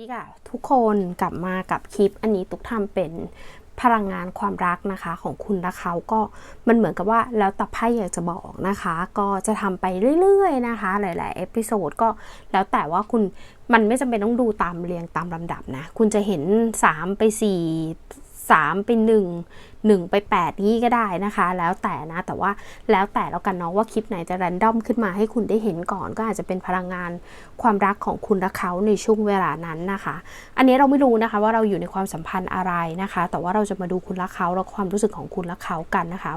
ดีค่ะ ทุกคนกลับมากับคลิปอันนี้ตุกทำเป็นพลังงานความรักนะคะของคุณและเขาก็มันเหมือนกับว่าแล้วแต่ไพ่อยากจะบอกนะคะ ก็จะทำไปเรื่อยๆนะคะ หลายๆเอพิโซดก็แล้วแต่ว่าคุณมันไม่จำเป็นต้องดูตามเรียงตามลำดับนะ คุณจะเห็น 3 ไป 4 3 ไป 1 1 ไป 8 นี้ก็ได้นะคะ แล้วแต่นะ แต่ว่าแล้วแต่แล้วกันเนาะว่าคลิปไหนจะแรนดอมขึ้นมาให้คุณได้เห็นก่อน ก็อาจจะเป็นพลังงานความรักของคุณและเขาในช่วงเวลานั้นนะคะ อันนี้เราไม่รู้นะคะว่าเราอยู่ในความสัมพันธ์อะไรนะคะ แต่ว่าเราจะมาดูคุณและเขาและความรู้สึกของคุณและเขากันนะคะ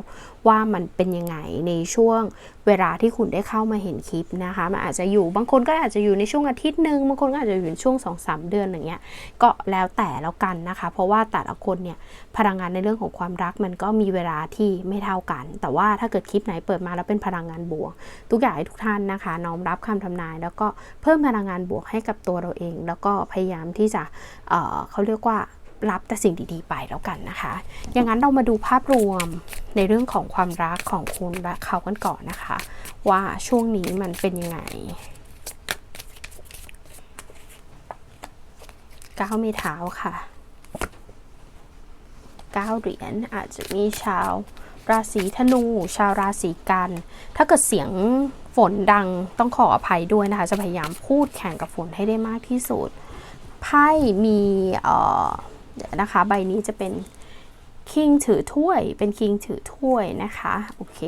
ว่ามันเป็นยังไงในช่วงเวลาที่คุณได้เข้ามาเห็นคลิปนะคะมันอาจจะอยู่บางคนก็อาจจะอยู่ในช่วงอาทิตย์หนึ่งบางคนก็อาจจะอยู่ในช่วง2อสเดือนอย่างเงี้ยก็แล้วแต่แล้วกันนะคะ เพราะว่าแต่ละคนเนี่ยพลังงานในเรื่องของความรักมันก็มีเวลาที่ไม่เท่ากัน แต่ว่าถ้าเกิดคลิปไหนเปิดมาแล้วเป็นพลังงานบวก ทุกอย่างให้ทุกท่านนะคะ น้อมรับคำทำนาย แล้วก็เพิ่มพลังงานบวกให้กับตัวเราเอง แล้วก็พยายามที่จะเเขาเรียกว่ารับแต่สิ่งดีๆ ไปแล้วกันนะคะ อย่างนั้นเรามาดูภาพรวมในเรื่องของความรักของคุณและเขากันก่อนนะคะ ว่าช่วงนี้มันเป็นยังไงก้าวมีเท้าค่ะ ก้าเหรียญอาจจะมีชาวราศีธนู ชาวราศีกัน ถ้าเกิดเสียงฝนดังต้องขออภัยด้วยนะคะ จะพยายามพูดแข่งกับฝนให้ได้มากที่สุด ไพ่มีเอ่อนะคะ ใบนี้จะเป็นคิงถือถ้วย เป็นคิงถือถ้วยนะคะ โอเค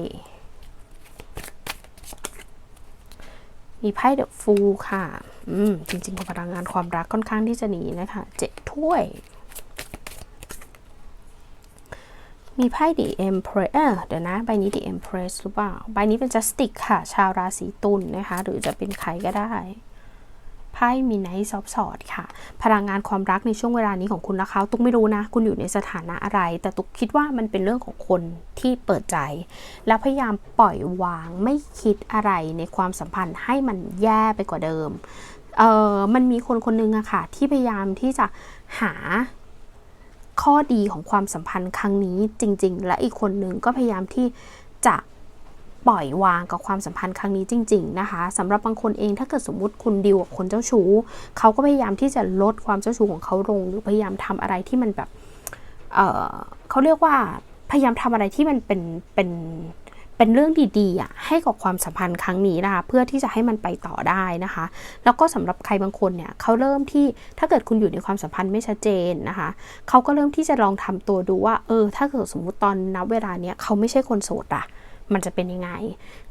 มีไพ่เดอะฟูค่ะ อืม จริงๆพลังงานความรักค่อนข้างที่จะหนีนะคะ เจ็ดถ้วย มีไพ่ The Empress เออเดี๋ยวนะ ใบนี้ The Empress หรือเปล่า ใบนี้เป็น Justice ค่ะ ชาวราศีตุลนนะคะ หรือจะเป็นใครก็ได้ไพ่มีไนท์ซอฟสอดค่ะ พลังงานความรักในช่วงเวลานี้ของคุณและเขาตุกไม่รู้นะ คุณอยู่ในสถานะอะไร แต่ตุกคิดว่ามันเป็นเรื่องของคนที่เปิดใจ แล้วพยายามปล่อยวางไม่คิดอะไรในความสัมพันธ์ให้มันแย่ไปกว่าเดิม เออมันมีคนคนนึงอะค่ะ ที่พยายามที่จะหา ข้อดีของความสัมพันธ์ครั้งนี้จริง ๆ และอีกคนนึงก็พยายามที่จะปล่อยวางกับความสัมพันธ์ครั้งนี้จริง ๆ นะคะสำหรับบางคนเองถ้าเกิดสมมุติคุณดิวกับคนเจ้าชู้เขาก็พยายามที่จะลดความเจ้าชู้ของเขาลง หรือพยายามทำอะไรที่มันแบบเเขาเรียกว่าพยายามทำอะไรที่มันเป็นเป็น เป็นเรื่องดีๆอะให้กับความสัมพันธ์ครั้งนี้นะคะเพื่อที่จะให้มันไปต่อได้นะคะ แล้วก็สำหรับใครบางคนเนี่ยเขาเริ่มที่ถ้าเกิดคุณอยู่ในความสัมพันธ์ไม่ชัดเจนนะคะเขาก็เริ่มที่จะลองทำตัวดูว่าเออถ้าเกิดสมมุติตอนนับเวลาเนี้ยเขาไม่ใช่คนโสดอะ มันจะเป็นยังไง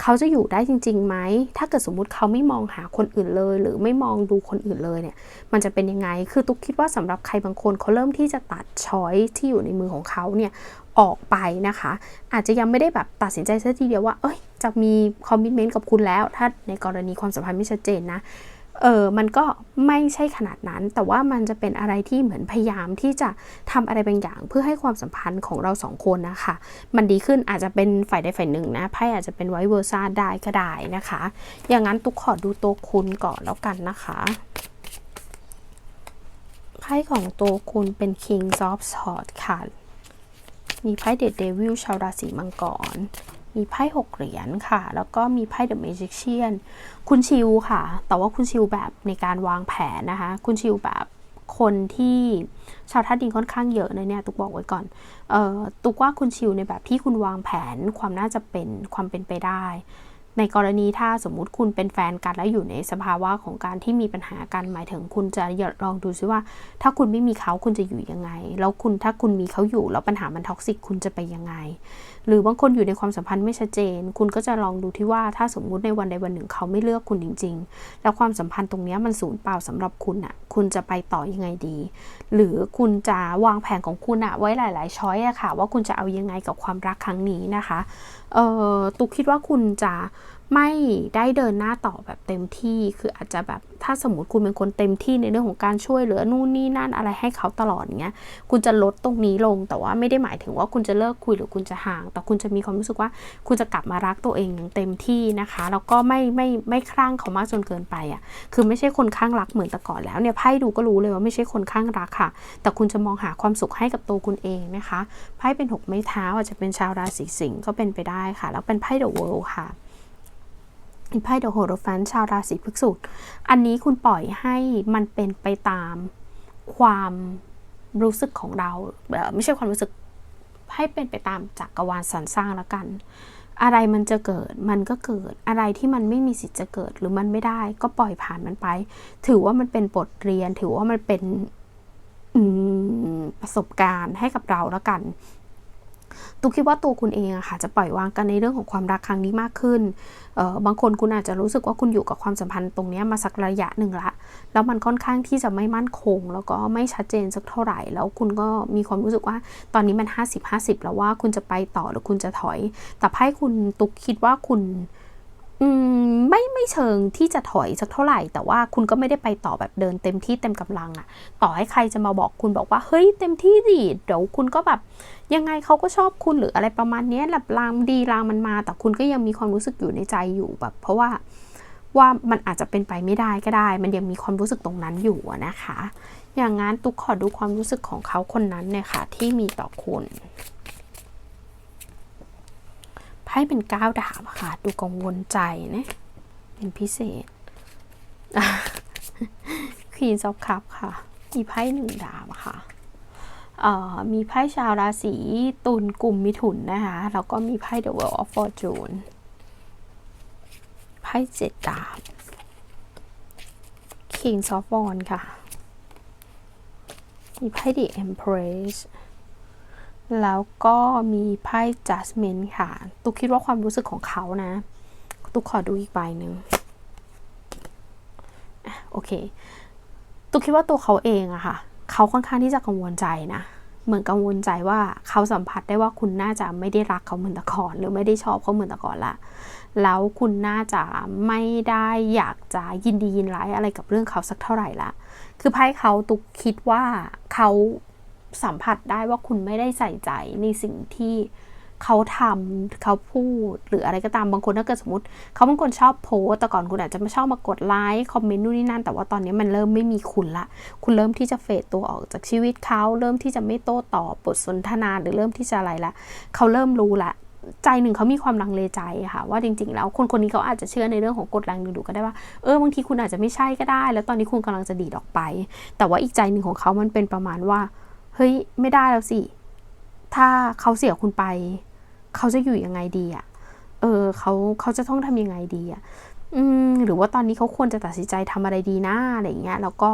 เขาจะอยู่ได้จริงๆไหม ถ้าเกิดสมมุติเขาไม่มองหาคนอื่นเลย หรือไม่มองดูคนอื่นเลยเนี่ย มันจะเป็นยังไง คือตุ๊กคิดว่าสำหรับใครบางคนเขาเริ่มที่จะตัดช้อยที่อยู่ในมือของเขาเนี่ยออกไปนะคะ อาจจะยังไม่ได้แบบตัดสินใจซะทีเดียวว่า เอ้ย จะมีคอมมิชเมนต์กับคุณแล้ว ถ้าในกรณีความสัมพันธ์ไม่ชัดเจนนะ เออมันก็ไม่ใช่ขนาดนั้น แต่ว่ามันจะเป็นอะไรที่เหมือนพยายามที่จะทำอะไรบางอย่าง เพื่อให้ความสัมพันธ์ของเราสองคนนะคะมันดีขึ้นอาจจะเป็นฝ่ายใดฝ่ายหนึ่งนะไพ่อาจจะเป็นไวเวอร์ซ่าได้ก็ได้นะคะ อย่างนั้นตุกขอดูตัวคุณก่อนแล้วกันนะคะไพ่ของตัวคุณเป็น King of Swords ค่ะ มีไพ่เดดเดวิลชาวราศีมังกร มีไพ่หกเหรียญค่ะ แล้วก็มีไพ่เดอะเมจิเชียนคุณชิวค่ะ แต่ว่าคุณชิวแบบในการวางแผนนะคะ คุณชิวแบบคนที่ชาวท่าดินค่อนข้างเยอะนะเนี่ยตุกบอกไว้ก่อนเอ่อตุกว่าคุณชิวในแบบที่คุณวางแผนความน่าจะเป็นความเป็นไปได้ ในกรณีถ้าสมมุติคุณเป็นแฟนกันแล้วอยู่ในสภาวะของการที่มีปัญหากันหมายถึงคุณจะลองดูซิว่า ถ้าคุณไม่มีเขาคุณจะอยู่ยังไง แล้วคุณถ้าคุณมีเขาอยู่แล้วปัญหามันท็อกซิกคุณจะไปยังไง หรือบางคนอยู่ในความสัมพันธ์ไม่ชัดเจน คุณก็จะลองดูที่ว่าถ้าสมมุติในวันใดวันหนึ่งเขาไม่เลือกคุณจริง ๆ แล้วความสัมพันธ์ตรงนี้มันสูญเปล่าสำหรับคุณอะ่ะ คุณจะไปต่อยังไงดี หรือคุณจะวางแผนของคุณอะไว้หลาย ๆ ช้อยอะค่ะ ว่าคุณจะเอายังไงกับความรักครั้งนี้นะคะ เออตุกคิดว่าคุณจะ ไม่ได้เดินหน้าต่อแบบเต็มที่ คืออาจจะแบบถ้าสมมติคุณเป็นคนเต็มที่ในเรื่องของการช่วยเหลือนู่นนี่นั่นอะไรให้เขาตลอดเงี้ย คุณจะลดตรงนี้ลง แต่ว่าไม่ได้หมายถึงว่าคุณจะเลิกคุยหรือคุณจะห่าง แต่คุณจะมีความรู้สึกว่า คุณจะกลับมารักตัวเองอย่างเต็มที่นะคะ แล้วก็ไม่ไม่ไม่คลั่งเขามากจนเกินไปอะ่ะ คือไม่ใช่คนข้างรักเหมือนแต่ก่อนแล้วเนี่ยไพ่ดูก็รู้เลยว่าไม่ใช่คนข้างรักค่ะ แต่คุณจะมองหาความสุขให้กับตัวคุณเองนะคะ ไพ่เป็นหกไม้เท้าอาจจะเป็นชาวราศีสิงห์ก็เป็นไปได้ค่ะ แล้วเป็นไพ่เดอะเวิลด์ค่ะ ไพ่เดอะโฮโรแฟนชาวราศีพฤษภอันนี้คุณปล่อยให้มันเป็นไปตามความรู้สึกของเรา ไม่ใช่ความรู้สึกให้เป็นไปตามจักรวาลสรรสร้างแล้วกัน อะไรมันจะเกิดมันก็เกิดอะไรที่มันไม่มีสิทธิ์จะเกิดหรือมันไม่ได้ ก็ปล่อยผ่านมันไป ถือว่ามันเป็นบทเรียน ถือว่ามันเป็นประสบการณ์ให้กับเราแล้วกัน ตุกคิดว่าตัวคุณเองอะค่ะจะปล่อยวางกันในเรื่องของความรักครั้งนี้มากขึ้นออบางคนคุณอาจจะรู้สึกว่าคุณอยู่กับความสัมพันธ์ตรงนี้มาสักระยะหนึ่งละ แล้วมันค่อนข้างที่จะไม่มั่นคง แล้วก็ไม่ชัดเจนสักเท่าไหร่ แล้วคุณก็มีความรู้สึกว่าตอนนี้มัน 50 50 แล้วว่าคุณจะไปต่อหรือคุณจะถอย แต่ไพ่คุณตุกคิดว่าคุณ ไม่ไม่เชิงที่จะถอยสักเท่าไหร่ แต่ว่าคุณก็ไม่ได้ไปต่อแบบเดินเต็มที่เต็มกำลังอะต่อให้ใครจะมาบอกคุณบอกว่าเฮ้ยเต็มที่ดิเดี๋ยวคุณก็แบบยังไงเขาก็ชอบคุณหรืออะไรประมาณนี้ยแบบลางดีลางมันมา แต่คุณก็ยังมีความรู้สึกอยู่ในใจอยู่แบบ เพราะว่าว่ามันอาจจะเป็นไปไม่ได้ก็ได้ มันยังมีความรู้สึกตรงนั้นอยู่นะคะ อย่างงั้นตุกขอดูความรู้สึกของเขาคนนั้นเนี่ยค่ะที่มีต่อคุณ ไพ่เป็นก้าวดาบค่ะ ดูกังวลใจนะ เป็นพิเศษควีนซอฟคัพค่ะมีไพ่หนึ่งดาบค่ะมีไพ่ชาวราศีตุลกลุ่มมิถุนนะคะแล้วก็มีไพ่ The World of Fortune ไพ่เจ็ดดาบ King of Wands ค่ะ มีไพ่ The Empress แล้วก็มีไพ่ Judgment ค่ะ ตุกคิดว่าความรู้สึกของเขานะ ตุกขอดูอีกใบหนึ่งโอเค ตุกคิดว่าตัวเขาเองอะค่ะ เขาค่อนข้างที่จะกังวลใจนะ เหมือนกังวลใจว่าเขาสัมผัสได้ว่าคุณน่าจะไม่ได้รักเขาเหมือนแต่ก่อน หรือไม่ได้ชอบเขาเหมือนแต่ก่อนละ แล้วคุณน่าจะไม่ได้อยากจะยินดียินร้ายอะไรกับเรื่องเขาสักเท่าไหร่ละ คือไพ่เขาตุกคิดว่าเขา สัมผัสได้ว่าคุณไม่ได้ใส่ใจในสิ่งที่เขาทำเขาพูดหรืออะไรก็ตามบางคนถ้าเกิดสมมติ เขาบางคนชอบโพสแต่ก่อนคุณอาจจะไม่ชอบมากดไลค์คอมเมนต์นู่นนี่นั่น แต่ว่าตอนนี้มันเริ่มไม่มีคุณละ คุณเริ่มที่จะเฟดตัวออกจากชีวิตเขาเริ่มที่จะไม่โต้ตอบบทสนทนาหรือเริ่มที่จะอะไรละเขาเริ่มรู้ละใจหนึ่งเขามีความลังเลใจค่ะ ว่าจริง ๆ แล้วคนคนนี้เขาอาจจะเชื่อในเรื่องของกฎแรงดึงดูดก็ได้ว่าเออบางทีคุณอาจจะไม่ใช่ก็ได้ แล้วตอนนี้คุณกำลังจะดีดออกไป แต่ว่าอีกใจหนึ่งของเขามันเป็นประมาณว่า เฮ้ยไม่ได้แล้วสิ ถ้าเขาเสียคุณไป เขาจะอยู่ยังไงดีอะเออเขาเขาจะต้องทำยังไงดีอะอืมหรือว่าตอนนี้เขาควรจะตัดสินใจทำอะไรดีนะอะไรเงี้ย แล้วก็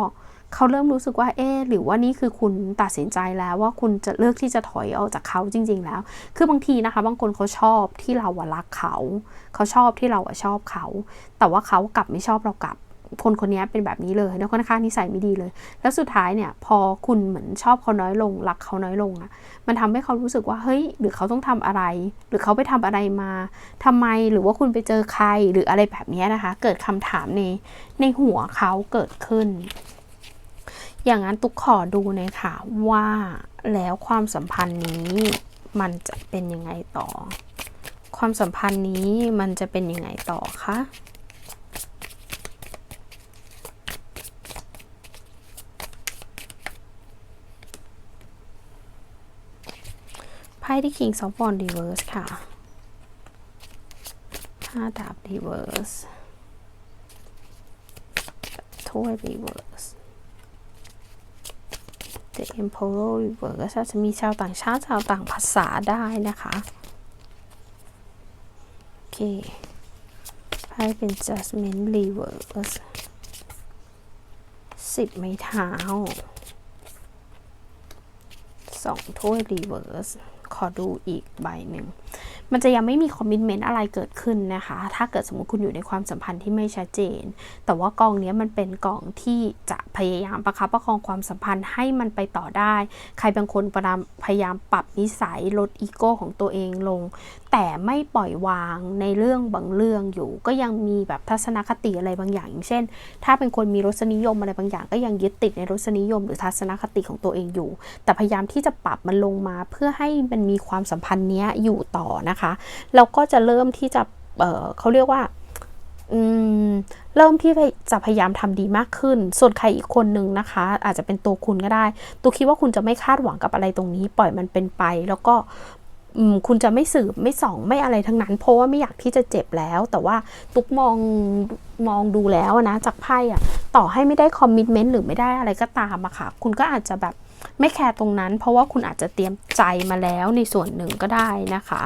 เขาเริ่มรู้สึกว่า เอ๊หรือว่านี่คือคุณตัดสินใจแล้วว่าคุณจะเลือกที่จะถอยออกจากเขาจริง ๆ แล้ว คือบางทีนะคะ บางคนเขาชอบที่เราอะรักเขา เขาชอบที่เราอะชอบเขา แต่ว่าเขากลับไม่ชอบเรากลับ คนคนนี้เป็นแบบนี้เลยแล้วค่อนข้างนิสัยไม่ดีเลย แล้วสุดท้ายเนี่ยพอคุณเหมือนชอบเขาน้อยลงรักเขาน้อยลงอะมันทำให้เขารู้สึกว่าเฮ้ยหรือเขาต้องทำอะไร หรือเขาไปทำอะไรมาทำไมหรือว่าคุณไปเจอใครหรืออะไรแบบนี้นะคะ เกิดคำถามในในหัวเขาเกิดขึ้น อย่างนั้นตุกขอดูหน่อยค่ะว่าแล้วความสัมพันธ์นี้มันจะเป็นยังไงต่อ ความสัมพันธ์นี้มันจะเป็นยังไงต่อคะ ไพ่ที่ King of Wands Reverse ค่ะห้าดาบ Reverse ถ้วย Reverse The Emperor Reverse จจะมีชาวต่างชาติชาวต่างภาษาได้นะคะ โอเค ไพ่เป็น Judgment Reverse สิบไม้เท้า สองถ้วยดีเวิร์ส ขอดูอีกใบหนึ่ง มันจะยังไม่มีคอมมิชเมนต์อะไรเกิดขึ้นนะคะ ถ้าเกิดสมมติคุณอยู่ในความสัมพันธ์ที่ไม่ชัดเจน แต่ว่ากองนี้มันเป็นกองที่จะพยายามประคับประคองความสัมพันธ์ให้มันไปต่อได้ ใครบางคนพยายามปรับนิสัยลดอีโก้ของตัวเองลง แต่ไม่ปล่อยวางในเรื่องบางเรื่องอยู่ ก็ยังมีแบบทัศนคติอะไรบางอย่างอย่างเช่น ถ้าเป็นคนมีรสนิยมอะไรบางอย่าง ก็ยังยึดติดในรสนิยม หรือทัศนคติของตัวเองอยู่ แต่พยายามที่จะปรับมันลงมาเพื่อให้มันมีความสัมพันธ์เนี้ยอยู่ต่อนะคะแล้วก็จะเริ่มที่จะเเขาเรียกว่าเริ่มที่จะพยายามทำดีมากขึ้น ส่วนใครอีกคนนึงนะคะ อาจจะเป็นตัวคุณก็ได้ ตัวคิดว่าคุณจะไม่คาดหวังกับอะไรตรงนี้ ปล่อยมันเป็นไป แล้วก็คุณจะไม่สืบไม่ส่องไม่อะไรทั้งนั้น เพราะว่าไม่อยากที่จะเจ็บแล้ว แต่ว่าตุ๊กมองมองดูแล้วนะจากไพ่อะต่อให้ไม่ได้คอมมิชเมนต์หรือไม่ได้อะไรก็ตามอะค่ะ คุณก็อาจจะแบบ ไม่แคร์ตรงนั้น เพราะว่าคุณอาจจะเตรียมใจมาแล้วในส่วนหนึ่งก็ได้นะคะ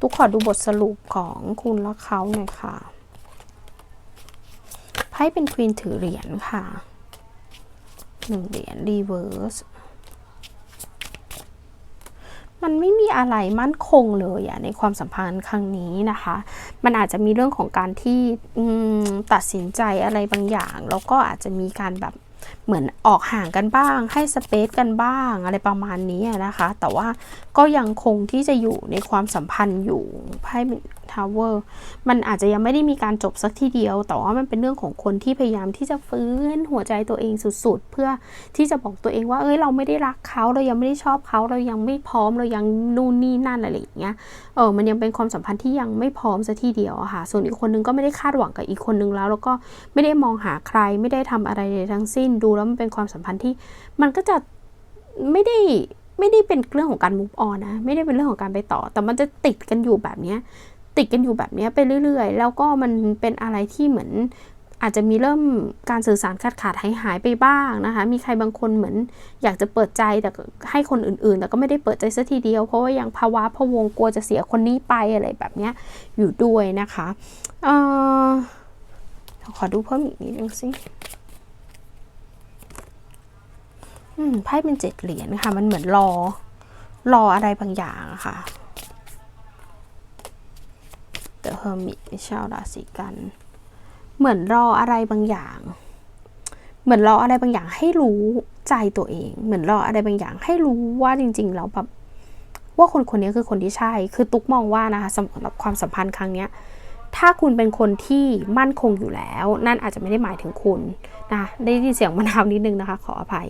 ตุ๊กขอดูบทสรุปของคุณและเขาหน่อยค่ะไพ่เป็นควีนถือเหรียญค่ะหนึ่งเหรียญรีเวิร์สมันไม่มีอะไรมั่นคงเลยอะในความสัมพันธ์ครั้งนี้นะคะ มันอาจจะมีเรื่องของการที่ตัดสินใจอะไรบางอย่าง แล้วก็อาจจะมีการแบบ เหมือนออกห่างกันบ้าง ให้สเปซกันบ้างอะไรประมาณนี้นะคะ แต่ว่าก็ยังคงที่จะอยู่ในความสัมพันธ์อยู่ไพ่ ทาวเวอร์มันอาจจะยังไม่ได้มีการจบสักทีเดียว แต่ว่ามันเป็นเรื่องของคนที่พยายามที่จะฟื้นหัวใจตัวเองสุดๆ เพื่อที่จะบอกตัวเองว่า เอ้ยเราไม่ได้รักเขาเรายังไม่ได้ชอบเขาเรายังไม่พร้อมเรายังนู่นนี่นั่นอะไรอย่างเงี้ยเออมันยังเป็นความสัมพันธ์ที่ยังไม่พร้อมสักทีเดียวค่ะ ส่วนอีกคนนึงก็ไม่ได้คาดหวังกับอีกคนนึงแล้ว แล้วก็ไม่ได้มองหาใครไม่ได้ทำอะไรทั้งสิ้นดูแล้วมันเป็นความสัมพันธ์ที่มันก็จะไม่ได้ไม่ได้เป็นเรื่องของการ move on นะ ไม่ได้เป็นเรื่องของการไปต่อ แต่มันจะติดกันอยู่แบบเนี้ย ติดกันอยู่แบบนี้ไปเรื่อยๆ แล้วก็มันเป็นอะไรที่เหมือนอาจจะมีเริ่มการสื่อสารขาดขาดหายหายไปบ้างนะคะ มีใครบางคนเหมือนอยากจะเปิดใจแต่ให้คนอื่นๆ แต่ก็ไม่ได้เปิดใจสัทีเดียว เพราะว่ายังภาวะพะวงกลัวจะเสียคนนี้ไปอะไรแบบนี้อยู่ด้วยนะคะเออขอดูเพิ่มอีกนิดนึงสิไพ่เป็นเจ็ดเหรียญค่ะ มันเหมือนรอ รออะไรบางอย่างอะ เพิ่มมิเชาวราศีกัน เหมือนรออะไรบางอย่าง เหมือนรออะไรบางอย่างให้รู้ใจตัวเอง เหมือนรออะไรบางอย่างให้รู้ว่าจริง ๆ แล้วแบบว่าคนคนนี้คือคนที่ใช่ คือตุ๊กมองว่านะคะสำหรับความสัมพันธ์ครั้งเนี้ย ถ้าคุณเป็นคนที่มั่นคงอยู่แล้ว นั่นอาจจะไม่ได้หมายถึงคุณนะได้ยินเสียงมะนาวนิดนึงนะคะ ขออภัย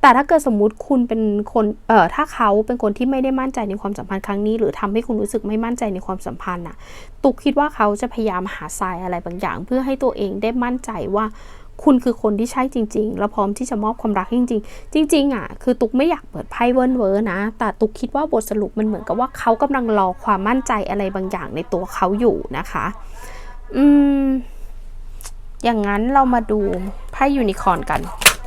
แต่ถ้าเกิดสมมุติคุณเป็นคนเอ่อถ้าเขาเป็นคนที่ไม่ได้มั่นใจในความสัมพันธ์ครั้งนี้ หรือทำให้คุณรู้สึกไม่มั่นใจในความสัมพันธ์น่ะตุกคิดว่าเขาจะพยายามหาทรายอะไรบางอย่าง เพื่อให้ตัวเองได้มั่นใจว่า คุณคือคนที่ใช่จริง ๆ แล้วพร้อมที่จะมอบความรักจริง ๆ จริงๆอะคือตุกไม่อยากเปิดไพ่เวิร์นเวอร์นะ แต่ตุกคิดว่าบทสรุปมันเหมือนกับว่าเขากำลังรอความมั่นใจอะไรบางอย่างในตัวเขาอยู่นะคะ อืม อย่างนั้นเรามาดูไพ่ยูนิคอนกัน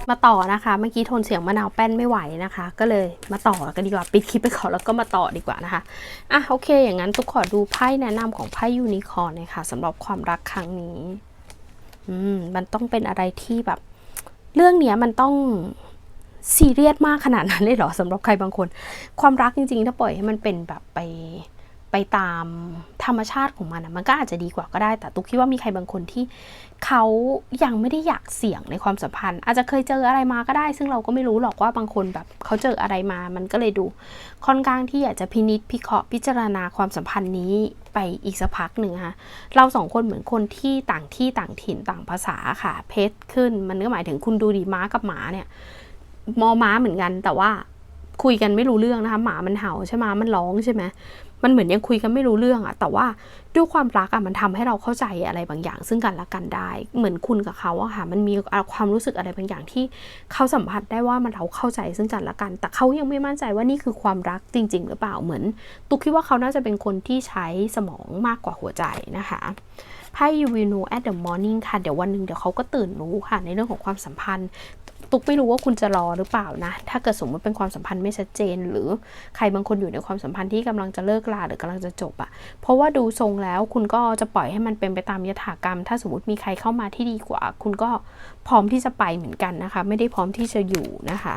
มาต่อนะคะ เมื่อกี้ทนเสียงมะนาวแป้นไม่ไหวนะคะ ก็เลยมาต่อกันดีกว่าปิดคลิปไปก่อนแล้วก็มาต่อดีกว่านะคะอะโอเค อย่างนั้นตุ๊กขอดูไพ่แนะนำของไพ่ยูนิคอนเลยค่ะสำหรับความรักครั้งนี้ อืมมันต้องเป็นอะไรที่แบบ เรื่องเนี้ยมันต้องซีเรียสมากขนาดนั้นเลยเหรอสำหรับใครบางคน ความรักจริงๆ ถ้าปล่อยให้มันเป็นแบบไป ไปตามธรรมชาติของมันนะมันก็อาจจะดีกว่าก็ได้ แต่ตุ๊กคิดว่ามีใครบางคนที่เขายังไม่ได้อยากเสี่ยงในความสัมพันธ์ อาจจะเคยเจออะไรมาก็ได้ ซึ่งเราก็ไม่รู้หรอกว่าบางคนแบบเขาเจออะไรมา มันก็เลยดู ค่อนข้างที่อยากจะพินิจพิเคราะห์พิจารณาความสัมพันธ์นี้ไปอีกสักพักหนึ่งค่ะเราสองคนเหมือนคนที่ต่างที่ต่างถิ่นต่างภาษาค่ะ เพชรขึ้น มันก็หมายถึงคุณดูดีม้ากับหมาเนี่ยมอม้าเหมือนกันแต่ว่า คุยกันไม่รู้เรื่องนะคะหมามันเห่าใช่ไหมมันร้องใช่ไหมมันเหมือนยังคุยกันไม่รู้เรื่องอะแต่ว่าด้วยความรักอะมันทำให้เราเข้าใจอะไรบางอย่าง ซึ่งกันและกันได้ เหมือนคุณกับเขาอะค่ะ มันมีความรู้สึกอะไรบางอย่างที่เขาสัมผัสได้ว่ามันเราเข้าใจซึ่งกันและกัน แต่เขายังไม่มั่นใจว่านี่คือความรักจริง ๆ หรือเปล่า เหมือน ตุกคิดว่าเขาน่าจะเป็นคนที่ใช้สมองมากกว่าหัวใจนะคะไพ่ you will know at the morning ค่ะ เดี๋ยววันหนึ่งเดี๋ยวเขาก็ตื่นรู้ค่ะ ในเรื่องของความสัมพันธ์ ตุกไม่รู้ว่าคุณจะรอหรือเปล่านะ ถ้าเกิดสมมติเป็นความสัมพันธ์ไม่ชัดเจน หรือใครบางคนอยู่ในความสัมพันธ์ที่กำลังจะเลิกลาหรือกำลังจะจบอะเพราะว่าดูทรงแล้วคุณก็จะปล่อยให้มันเป็นไปตามยถากรรม ถ้าสมมติมีใครเข้ามาที่ดีกว่า คุณก็พร้อมที่จะไปเหมือนกันนะคะ ไม่ได้พร้อมที่จะอยู่นะคะ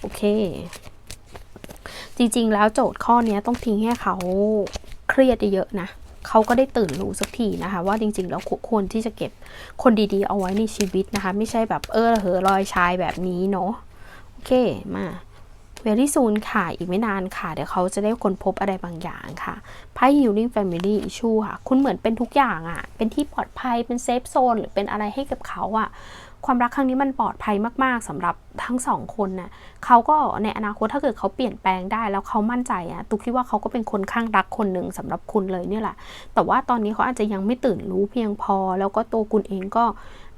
โอเค จริงๆ แล้วโจทย์ข้อนี้ต้องทิ้งให้เขาเครียดเยอะนะ เขาก็ได้ตื่นรู้สักทีนะคะ ว่าจริงๆแล้วควรที่จะเก็บคนดีๆ เอาไว้ในชีวิตนะคะ ไม่ใช่แบบเออเหอลอยชายแบบนี้เนาะโอเคมาเวลี่ซูนค่ะ อีกไม่นานค่ะ เดี๋ยวเขาจะได้คนพบอะไรบางอย่างค่ะไพ่ healing family issue ค่ะ คุณเหมือนเป็นทุกอย่างอะ่ะ เป็นที่ปลอดภัยเป็นเซฟโซนหรือเป็นอะไรให้กับเขาอะ่ะ ความรักครั้งนี้มันปลอดภัยมาก ๆสำหรับทั้งสองคนน่ะเขาก็ในอนาคตถ้าเกิดเขาเปลี่ยนแปลงได้แล้วเขามั่นใจอะตุกคิดว่าเขาก็เป็นคนข้างรักคนหนึ่งสำหรับคุณเลยเนี่ยแหละ แต่ว่าตอนนี้เขาอาจจะยังไม่ตื่นรู้เพียงพอ แล้วก็ตัวคุณเองก็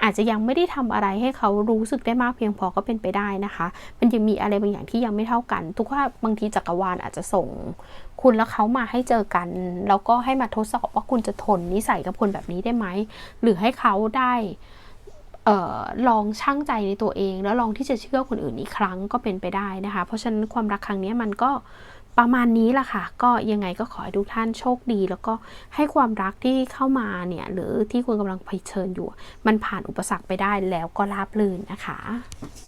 อาจจะยังไม่ได้ทำอะไรให้เขารู้สึกได้มากเพียงพอก็เป็นไปได้นะคะ มันยังมีอะไรบางอย่างที่ยังไม่เท่ากัน ทุกว่าบางทีจักรวาลอาจจะส่ง คุณและเขามาให้เจอกัน แล้วก็ให้มาทดสอบว่าคุณจะทนนิสัยกับคนแบบนี้ได้ไหม หรือให้เขาได้ ออลองชั่งใจในตัวเอง แล้วลองที่จะเชื่อคนอื่นอีกครั้งก็เป็นไปได้นะคะ เพราะฉะนั้นความรักครั้งนี้มันก็ประมาณนี้แหละค่ะ ก็ยังไงก็ขอให้ทุกท่านโชคดี แล้วก็ให้ความรักที่เข้ามาเนี่ยหรือที่คุณกำลังเผชิญอยู่ มันผ่านอุปสรรคไปได้แล้วก็ราบรื่นนะคะ